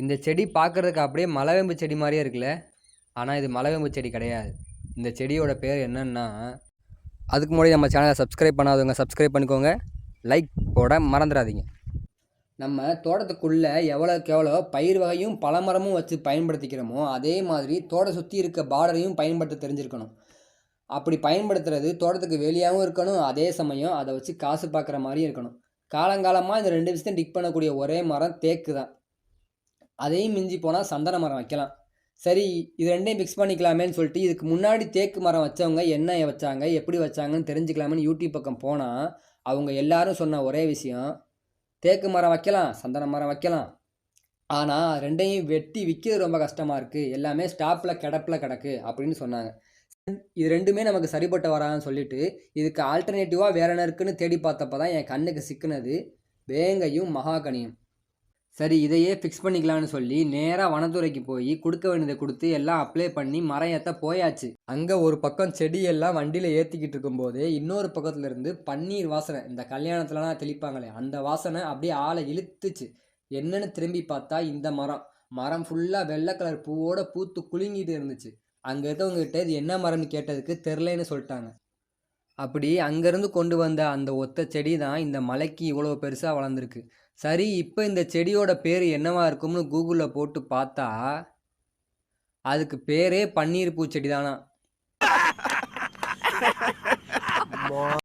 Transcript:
இந்த செடி பார்க்குறதுக்கு அப்படியே மலவேம்பு செடி மாதிரியே இருக்குல்ல? ஆனால் இது மலவேம்பு செடி கிடையாது. இந்த செடியோட பேர் என்னன்னா அதுக்கு முன்னாடி நம்ம சேனலை சப்ஸ்கிரைப் பண்ணாதவங்க சப்ஸ்கிரைப் பண்ணிக்கோங்க. லைக் போட மறந்துடாதீங்க. நம்ம தோட்டத்துக்குள்ளே எவ்வளோக்கு எவ்வளோ பயிர் வகையும் பழமரமும் வச்சு பயன்படுத்திக்கிறோமோ அதே மாதிரி தோட்டம் சுற்றி இருக்க பார்டரையும் பயன்படுத்த தெரிஞ்சிருக்கணும். அப்படி பயன்படுத்துறது தோட்டத்துக்கு வெளியாகவும் இருக்கணும் அதே சமயம் அதை வச்சு காசு பார்க்குற மாதிரியும் இருக்கணும். காலங்காலமாக இந்த ரெண்டு விஷயத்தையும் டிக் பண்ணக்கூடிய ஒரே மரம் தேக்கு தான் அதையும் மிஞ்சி போனால் சந்தன மரம் வைக்கலாம். சரி இது ரெண்டையும் மிக்ஸ் பண்ணிக்கலாமேன்னு சொல்லிட்டு இதுக்கு முன்னாடி தேக்கு மரம் வச்சவங்க என்ன வச்சாங்க எப்படி வச்சாங்கன்னு தெரிஞ்சுக்கலாமேன்னு யூடியூப் பக்கம் போனால் அவங்க எல்லாரும் சொன்ன ஒரே விஷயம் தேக்கு மரம் வைக்கலாம் சந்தன மரம் வைக்கலாம். ஆனால் ரெண்டையும் வெட்டி விற்கிறது ரொம்ப கஷ்டமாக இருக்குது எல்லாமே ஸ்டாப்பில் கிடப்பில் கிடக்கு அப்படின்னு சொன்னாங்க. இது ரெண்டுமே நமக்கு சரிப்பட்டு வரான்னு சொல்லிட்டு இதுக்கு ஆல்டர்னேட்டிவாக வேற என்ன இருக்குன்னு தேடி பார்த்தப்ப தான் என் கண்ணுக்கு சிக்கினது வேங்கையும் மகாகனியும். சரி இதையே ஃபிக்ஸ் பண்ணிக்கலாம்னு சொல்லி நேராக வனத்துறைக்கு போய் கொடுக்க வேண்டியதை கொடுத்து எல்லாம் அப்ளை பண்ணி மரம் ஏற்ற போயாச்சு. அங்கே ஒரு பக்கம் செடியெல்லாம் வண்டியில் ஏற்றிக்கிட்டு இருக்கும்போது இன்னொரு பக்கத்துல இருந்து பன்னீர் வாசனை. இந்த கல்யாணத்துலலாம் தெளிப்பாங்களே அந்த வாசனை அப்படியே ஆளை இழுத்துச்சு. என்னன்னு திரும்பி பார்த்தா இந்த மரம். மரம் ஃபுல்லாக வெள்ளை கலர் பூவோட பூத்து குலுங்கிட்டு இருந்துச்சு. அங்கே இருக்கவங்ககிட்ட இது என்ன மரம்னு கேட்டதுக்கு தெரிலன்னு சொல்லிட்டாங்க. அப்படி அங்கேருந்து கொண்டு வந்த அந்த ஒத்த செடி தான் இந்த மலைக்கு இவ்வளோ பெருசாக வளர்ந்துருக்கு. சரி இப்போ இந்த செடியோட பேர் என்னவா இருக்கும்னு கூகுளில் போட்டு பார்த்தா அதுக்கு பேரே பன்னீர் பூச்செடி தானா?